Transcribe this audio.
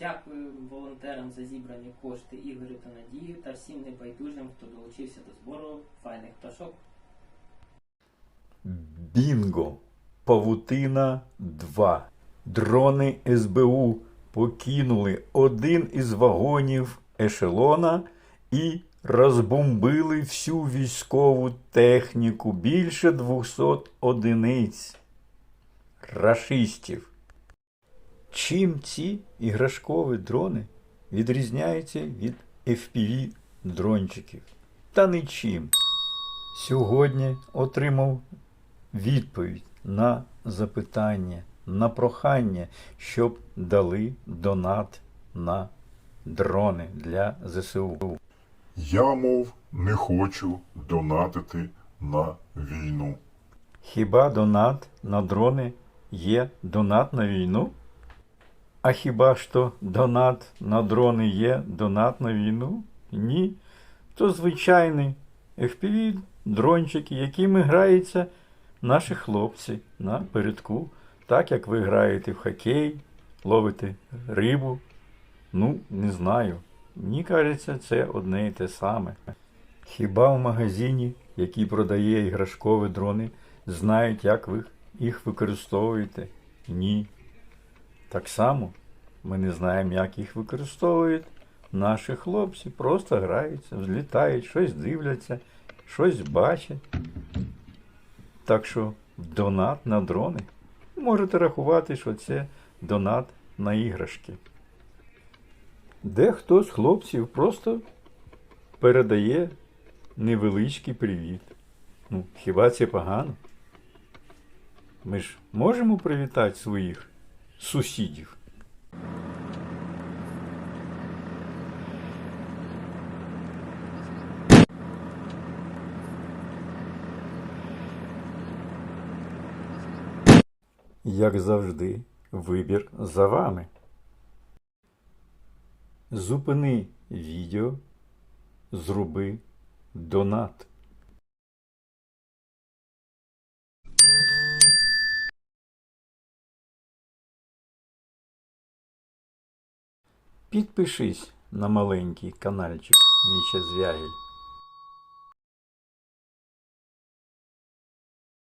Дякую волонтерам за зібрані кошти Ігорю та Надію та всім небайдужим, хто долучився до збору файних пташок. Бінго. Павутина 2. Дрони СБУ покинули один із вагонів ешелона і розбомбили всю військову техніку більше 200 одиниць рашистів. Чим ці іграшкові дрони відрізняються від FPV дрончиків? Та нічим. Сьогодні отримав відповідь на запитання, на прохання, щоб дали донат на дрони для ЗСУ. Я, мов, не хочу донатити на війну. Хіба донат на дрони є донат на війну? А хіба що донат на дрони є донат на війну? Ні. То звичайний FPV дрончики, якими граються наші хлопці на передку, так як ви граєте в хокей, ловите рибу. Ну, не знаю. Мені кажеться, це одне і те саме. Хіба в магазині, який продає іграшкові дрони, знають, як ви їх використовуєте? Ні. Так само ми не знаємо, як їх використовують наші хлопці. Просто граються, взлітають, щось дивляться, щось бачать. Так що донат на дрони. Можете рахувати, що це донат на іграшки. Дехто з хлопців просто передає невеличкий привіт. Ну, хіба це погано? Ми ж можемо привітати своїх сусідів. Як завжди, вибір за вами. Зупини відео, зроби донат. Підпишись на маленький каналчик Віча Звягель.